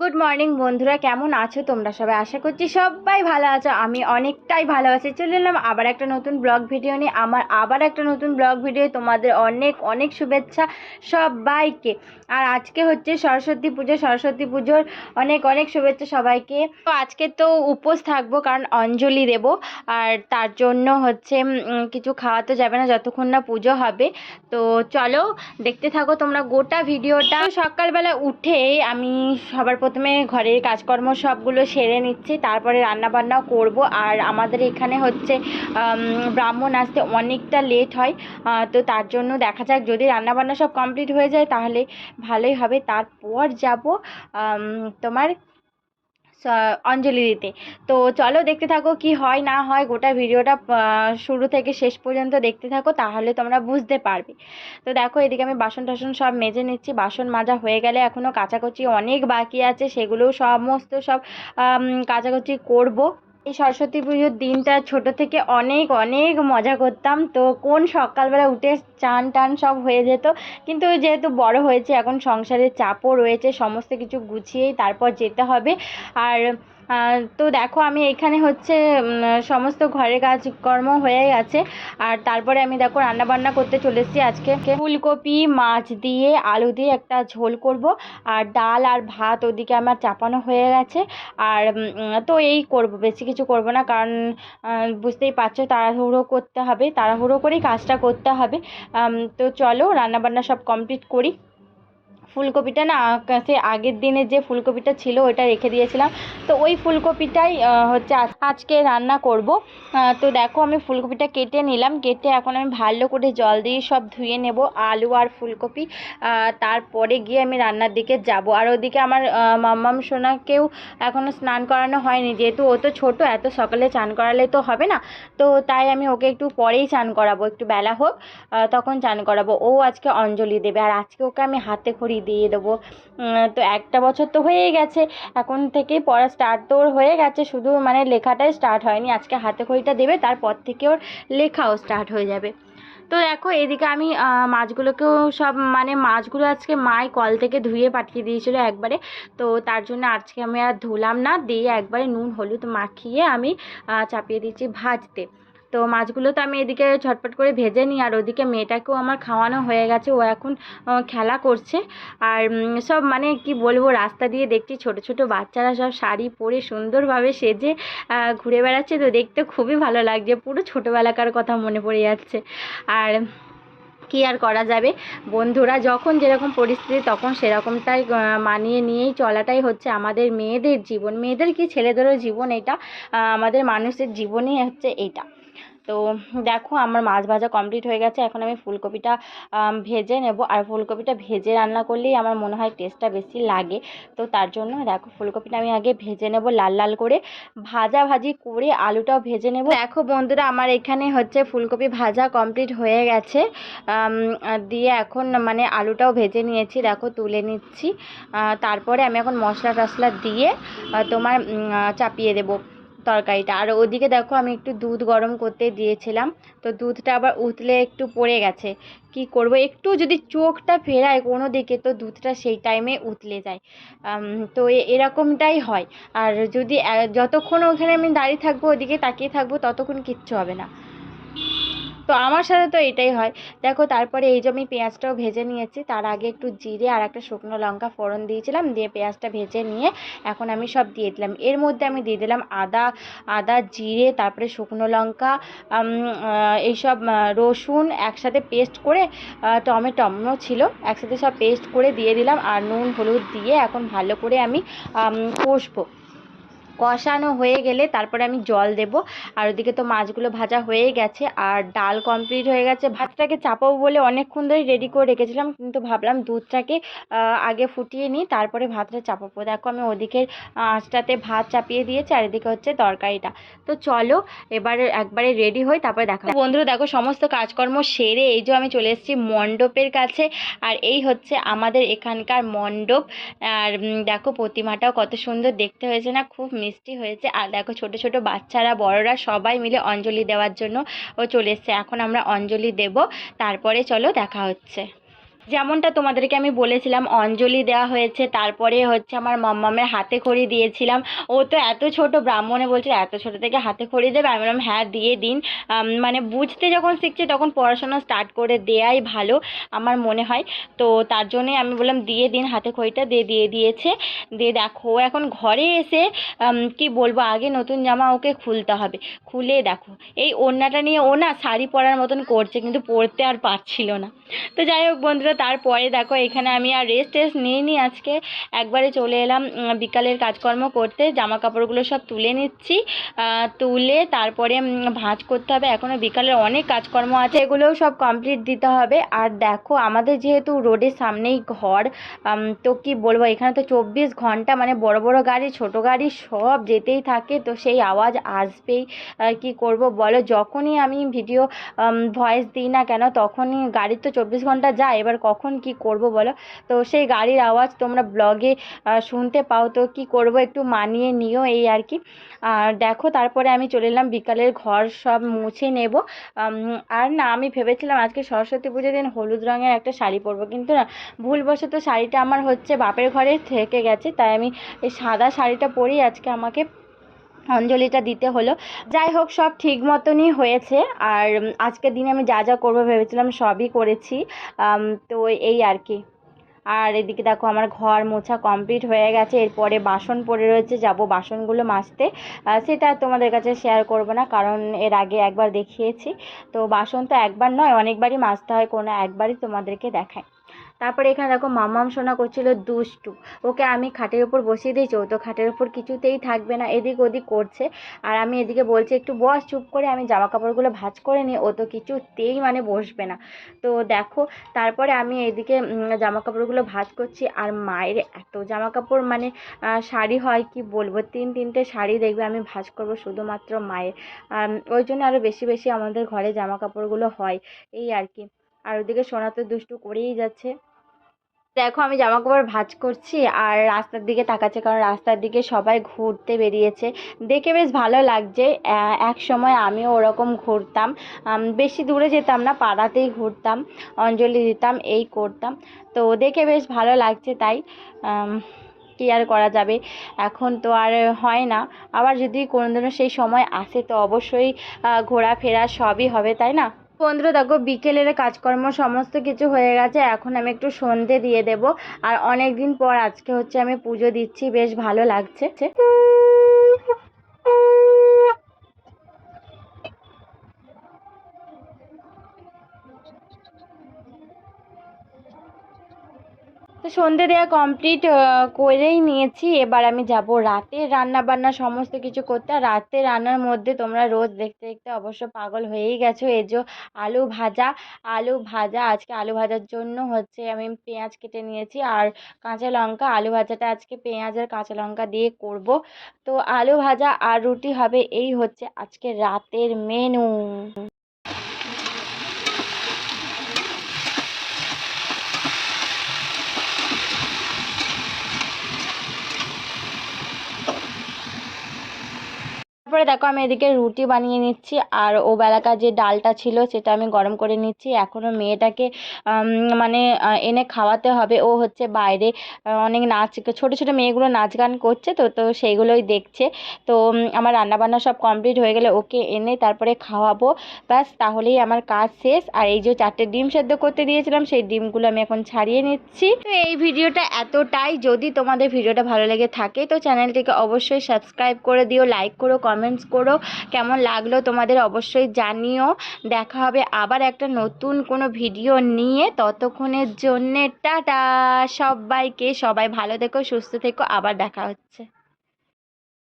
Good morning বন্ধুরা। কেমন আছো তোমরা সবাই? আশা করছি সবাই ভালো আছো। আমি অনেকটাই ভালো আছি। চলে এলাম আবার একটা নতুন ব্লগ ভিডিও নিয়ে। আমার আবার একটা নতুন ব্লগ ভিডিও তোমাদের অনেক অনেক শুভেচ্ছা সবাইকে। আর আজকে হচ্ছে সরস্বতী পুজো। সরস্বতী পুজোর অনেক অনেক শুভেচ্ছা সবাইকে। তো আজকে তো উপোস থাকব, কারণ অঞ্জলি দেব। আর তার জন্য হচ্ছে কিছু খাওয়াতে যাবে না, যতক্ষণ না পুজো হবে। তো চলো, দেখতে থাকো তোমরা গোটা ভিডিওটা সকালবেলা উঠেই আমি সবার প্রথমে ঘরের কাজকর্ম সবগুলো সেরে নিচ্ছি, তারপরে রান্না বান্নাও করব। আর আমাদের এখানে হচ্ছে ব্রাহ্মণ আসতে অনেকটা লেট হয় তো তার জন্য দেখা যাক, যদি রান্না বান্না সব কমপ্লিট হয়ে যায় তাহলে ভালোই হবে। তারপর যাব তোমার অঞ্জলি দিতে। তো চলো দেখতে থাকো কি হয় না হয় গোটা ভিডিওটা শুরু থেকে শেষ পর্যন্ত দেখতে থাকো, তাহলে তোমরা বুঝতে পারবে। তো দেখো এদিকে আমি বাসন টাসন সব মেজে নিচ্ছি, বাসন মাজা হয়ে গেলে এখনও কাচাকুচি অনেক বাকি আছে, সেগুলোও সমস্ত সব কাচাকুচি করব। এই সরস্বতী পুজোর দিনটা ছোট থেকে অনেক অনেক মজা করতাম। তো কোন সকালবেলা উঠে চান টান সব হয়ে যেত। কিন্তু যেহেতু বড় হয়েছে, এখন সংসারের চাপও রয়েছে, সমস্ত কিছু গুছিয়েই তারপর যেতে হবে। আর তো দেখো আমি এখানে হচ্ছে সমস্ত ঘরের কাজকর্ম হয়ে গেছে। আর তারপরে আমি দেখো রান্না বান্না করতে চলে এসেছি আজকে। ফুলকপি, মাছ দিয়ে আলু দিয়ে একটা ঝোল করব। আর ডাল আর ভাত ওদিকে আমার চাপানো হয়ে গেছে। আর তো এই করব, বেশি কিছু করব না। কারণ বুঝতেই পারছ তাড়াহুড়ো করতে হবে, তাড়াহুড়ো করেই কাজটা করতে হবে। তো চলো রান্নাবান্না সব কমপ্লিট করি। ফুলকপিটা না, সে আগের দিনের যে ফুলকপিটা ছিল ওটা রেখে দিয়েছিলাম। তো ওই ফুলকপিটাই হচ্ছে আজ- আজকে রান্না করব। তো দেখো আমি ফুলকপিটা কেটে নিলাম। কেটে এখন আমি ভালো করে জল দিয়ে সব ধুয়ে নেব, আলু আর ফুলকপি। তারপরে গিয়ে আমি রান্নার দিকে যাব। আর ওদিকে আমার মাম্মাম সোনাকেও এখনও স্নান করানো হয়নি। যেহেতু ও তো ছোটো, এত সকালে চান করালে তো হবে না। তো তাই আমি ওকে একটু পরেই চান করাবো। একটু বেলা হোক তখন চান করাবো। ও আজকে অঞ্জলি দেবে। আর আজকে ওকে আমি হাতে খড়ি দিয়ে দেবো। তো একটা বছর তো হয়েই গেছে। এখন থেকেই পড়া স্টার্ট তো ওর হয়ে গেছে, শুধু মানে লেখাটাই স্টার্ট হয়নি। আজকে হাতে খড়িটা দেবে, তারপর থেকে ওর লেখাও স্টার্ট হয়ে যাবে। তো দেখো, এদিকে আমি মাছগুলোকেও সব মানে মাছগুলো আজকে মাই কল থেকে ধুয়ে পাঠিয়ে দিয়েছিলো একবারে। তো তার জন্য আজকে আমি আর ধুলাম না, দিয়ে একবারে নুন, হলুদ মাখিয়ে আমি চাপিয়ে দিয়েছি ভাজতে। তো মাছগুলো তো আমি এদিকে ঝটপট করে ভেজে নিই, আর ওদিকে মেয়েটাকেও আমার খাওয়ানো হয়ে গেছে, ও এখন খেলা করছে। আর সব মানে কি বলব, রাস্তা দিয়ে দেখছি ছোট ছোট বাচ্চারা সব শাড়ি পরে সুন্দরভাবে সেজে ঘুরে বেড়াচ্ছে। তো দেখতে খুবই ভালো লাগছে, পুরো ছোটোবেলাকার কথা মনে পড়ে যাচ্ছে। আর কি আর করা যাবে? বন্ধুরা যখন যেরকম পরিস্থিতি, তখন সেরকমটাই মানিয়ে নিয়েই চলাটাই হচ্ছে আমাদের মেয়েদের জীবন। মেয়েদের কি ছেলেদেরও জীবন এটা? আমাদের মানুষের জীবনই হচ্ছে এটা। তো দেখো আমার মাছ ভাজা কমপ্লিট হয়ে গেছে। এখন আমি ফুলকপিটা ভেজে নেব। আর ফুলকপিটা ভেজে রান্না করলেই আমার মনে হয় টেস্টটা বেশি লাগে। তো তার জন্য দেখো ফুলকপিটা আমি আগে ভেজে নেব লাল লাল করে। ভাজা ভাজি করে আলুটাও ভেজে নেব। দেখো বন্ধুরা, আমার এখানে হচ্ছে ফুলকপি ভাজা কমপ্লিট হয়ে গেছে। দিয়ে এখন মানে আলুটাও ভেজে নিয়েছি, দেখো তুলে নিচ্ছি। তারপরে আমি এখন মশলা টশলা দিয়ে তোমার চাপিয়ে দেবো। তরকারিটা। আর ওদিকে দেখো আমি একটু দুধ গরম করতে দিয়েছিলাম। তো দুধটা আবার উতলে একটু পড়ে গেছে। কি করব? একটু যদি চোখটা ফেরায় কোনো দিকে, তো দুধটা সেই টাইমে উতলে যায়। তো এরকমটাই হয়। আর যদি যতক্ষণ ওখানে আমি দাঁড়িয়ে থাকব, ওদিকে তাকিয়ে থাকব, ততক্ষণ কিচ্ছু হবে না। তো আমার সাথে তো এটাই হয়। দেখো তারপরে এই যে আমি পেঁয়াজটাও ভেজে নিয়েছি তার আগে একটু জিরে আর একটা শুকনো লঙ্কা ফোড়ন দিয়েছিলাম দিয়ে পেঁয়াজটা ভেজে নিয়ে এখন আমি সব দিয়ে দিলাম। এর মধ্যে আমি দিয়ে দিলাম আদা আদা জিরে তারপরে শুকনো লঙ্কা এইসব রসুন একসাথে পেস্ট করে আহ, টমেটোও ছিল একসাথে সব পেস্ট করে দিয়ে দিলাম আর নুন হলুদ দিয়ে এখন ভালো করে আমি কষবো। কষানো হয়ে গেলে তারপরে আমি জল দেব। আর ওদিকে তো মাছগুলো ভাজা হয়ে গেছে, আর ডাল কমপ্লিট হয়ে গেছে। ভাতটাকে চাপাবো বলে অনেকক্ষণ ধরে রেডি করে রেখেছিলাম, কিন্তু ভাবলাম দুধটাকে আগে ফুটিয়ে নিই, তারপরে ভাতটা চাপাবো। দেখো আমি ওদিকের আঁচটাতে ভাত চাপিয়ে দিয়েছি, আর এদিকে হচ্ছে তরকারিটা। তো চলো, এবারে একবারে রেডি হই, তারপরে দেখা বন্ধুরা দেখো সমস্ত কাজকর্ম সেরে এই যে আমি চলে এসেছি মণ্ডপের কাছে, আর এই হচ্ছে আমাদের এখানকার মণ্ডপ। আর দেখো প্রতিমাটাও কত সুন্দর দেখতে হয়েছে না, খুব মিষ্টি হয়েছে। আর দেখো ছোট ছোট বাচ্চারা, বড়রা সবাই মিলে অঞ্জলি দেওয়ার জন্য ও চলে এসছে। এখন আমরা অঞ্জলি দেব। তারপরে চলো দেখা হচ্ছে। যেমনটা তোমাদেরকে আমি বলেছিলাম, অঞ্জলি দেওয়া হয়েছে, তারপরে হচ্ছে আমার মাম্মামের হাতে খড়ি দিয়েছিলাম। ও তো এত ছোট, ব্রাহ্মণে বলছে, এত ছোট থেকে হাতে খড়ি দেবে? আমি বললাম হ্যাঁ দিয়ে দিন। মানে বুঝতে যখন শিখছে, তখন পড়াশোনা স্টার্ট করে দেয়াই ভালো, আমার মনে হয়। তো তার জন্যই আমি বললাম, দিয়ে দিন, হাতে খড়িটা দিয়ে দিয়ে দিয়েছে। দিয়ে দেখো এখন ঘরে এসে কি বলব, আগে নতুন জামা ওকে খুলতে হবে। খুলে দেখো, এই ওড়নাটা নিয়ে ও না শাড়ি পরার মতন করছে, কিন্তু পরতে আর পারছিল না। তো যাই হোক বন্ধুরা তারপরে দেখো, এখানে আমি আর রেস্ট টেস্ট নিইনি আজকে। একবারে চলে এলাম বিকালের কাজকর্ম করতে। জামা কাপড়গুলো সব তুলে নিচ্ছি। তুলে তারপরে ভাঁজ করতে হবে। এখনও বিকালের অনেক কাজকর্ম আছে, এগুলোও সব কমপ্লিট দিতে হবে। আর দেখো, আমাদের যেহেতু রোডের সামনেই ঘর তো কি বলব, এখানে তো চব্বিশ ঘণ্টা মানে বড় বড় গাড়ি, ছোট গাড়ি সব যেতেই থাকে। তো সেই আওয়াজ আসবেই। কি করব বলো? যখনই আমি ভিডিও ভয়েস দিই না কেন, তখনই গাড়ির তো চব্বিশ ঘণ্টা যায়। এবার কখন কি করব বলো? তো সেই গাড়ির আওয়াজ তোমরা ব্লগে শুনতে পাও। তো কি করব একটু মানিয়ে নিও এই আর কি। আর দেখো, তারপরে আমি চলে এলাম, বিকালের ঘর সব মুছে নেব। আর না, আমি ভেবেছিলাম আজকে সরস্বতী পুজোর দিন হলুদ রঙের একটা শাড়ি পরবো, কিন্তু না, ভুলবশত শাড়িটা আমার হচ্ছে বাপের ঘরে থেকে গেছে, তাই আমি এই সাদা শাড়িটা পরেই আজকে আমাকে অঞ্জলিটা দিতে হলো। যাই হোক, সব ঠিক মতনই হয়েছে। আর আজকের দিনে আমি যা যা করব ভেবেছিলাম সবই করেছি। তো এই আর কি। আর এদিকে দেখো আমার ঘর মোছা কমপ্লিট হয়ে গেছে। এরপরে বাসন পড়ে রয়েছে, যাব বাসনগুলো মাজতে। সেটা তোমাদের কাছে শেয়ার করব না, কারণ এর আগে একবার দেখিয়েছি। তো বাসন তো একবার নয়, অনেকবারই মাজতে হয়, কোনো একবারই তোমাদেরকে দেখায় তারপরে এখানে দেখো মাম্মাম সোনা করছিল দুষ্টু। ওকে আমি খাটের উপর বসিয়ে দিয়েছি, ও তো খাটের উপর কিছুতেই থাকবে না, এদিক ওদিক করছে। আর আমি এদিকে বলছি, একটু বস, চুপ করে আমি জামা কাপড়গুলো ভাজ করে নিই, ও তো কিছুতেই মানে বসবে না। তো দেখো, তারপরে আমি এদিকে জামা কাপড়গুলো ভাঁজ করছি। আর মায়ের এত জামা কাপড় মানে শাড়ি হয় কি বলব? তিন তিনটে শাড়ি দেখবে আমি ভাজ করব শুধুমাত্র মায়ের। ওই জন্য আরও বেশি বেশি আমাদের ঘরে জামা কাপড়গুলো হয়। এই আর কি। আর ওদিকে সোনা তো দুষ্টু করেই যাচ্ছে। দেখো, আমি জামা কাপড় ভাঁজ করছি আর রাস্তার দিকে তাকাচ্ছে কারণ রাস্তার দিকে সবাই ঘুরতে বেরিয়েছে। দেখে বেশ ভালো লাগছে। এক সময় আমিও ওরকম ঘুরতাম। বেশি দূরে যেতাম না, পাড়াতেই ঘুরতাম, অঞ্জলি দিতাম, এই করতাম। তো দেখে বেশ ভালো লাগছে তাই। কি আর করা যাবে? এখন তো আর হয় না। আবার যদি কোনোদিনও সেই সময় আসে, তো অবশ্যই ঘোরাফেরা সবই হবে, তাই না? বন্ধুরা, দেখো বিকেলের কাজকর্ম সমস্ত কিছু হয়ে গেছে। এখন আমি একটু সন্ধে দিয়ে দেব। আর অনেক দিন পর আজকে হচ্ছে আমি পুজো দিচ্ছি, বেশ ভালো লাগছে। তো সন্ধে দেওয়া কমপ্লিট করেই নিয়েছি। এবার আমি যাব রাতের রান্না বান্না সমস্ত কিছু করতে। আর রাতের রান্নার মধ্যে তোমরা রোজ দেখতে দেখতে অবশ্য পাগল হয়েই গেছো। এই যে আলু ভাজা আলু ভাজা, আজকে আলু ভাজার জন্য হচ্ছে আমি পেঁয়াজ কেটে নিয়েছি। আর কাঁচা লঙ্কা, আলু ভাজাটা আজকে পেঁয়াজ আর কাঁচা লঙ্কা দিয়ে করব। তো আলু ভাজা আর রুটি হবে, এই হচ্ছে আজকে রাতের মেনু তারপরে দেখো আমি এদিকে রুটি বানিয়ে নিচ্ছি, আর ও বেলাকার যে ডালটা ছিল সেটা আমি গরম করে নিচ্ছি। এখনও মেয়েটাকে মানে এনে খাওয়াতে হবে। ও হচ্ছে বাইরে অনেক নাচ, ছোটো ছোটো মেয়েগুলো নাচ গান করছে তো তো সেইগুলোই দেখছে। তো আমার রান্নাবান্না সব কমপ্লিট হয়ে গেলে ওকে এনে তারপরে খাওয়াবো। ব্যাস, তাহলেই আমার কাজ শেষ। আর এই যে চারটে ডিম সেদ্ধ করতে দিয়েছিলাম, সেই ডিমগুলো আমি এখন ছাড়িয়ে নিচ্ছি। তো এই ভিডিওটা এতটাই। যদি তোমাদের ভিডিওটা ভালো লেগে থাকে, তো চ্যানেলটিকে অবশ্যই সাবস্ক্রাইব করে দিও, লাইক করো কমেন্টস করো। কেমন লাগল তোমাদের অবশ্যই জানিও। দেখা হবে আবার একটা নতুন কোনো ভিডিও নিয়ে। ততক্ষণের জন্যে টাটা সবাইকে। সবাই ভালো থেকো, সুস্থ থেকো। আবার দেখা হচ্ছে।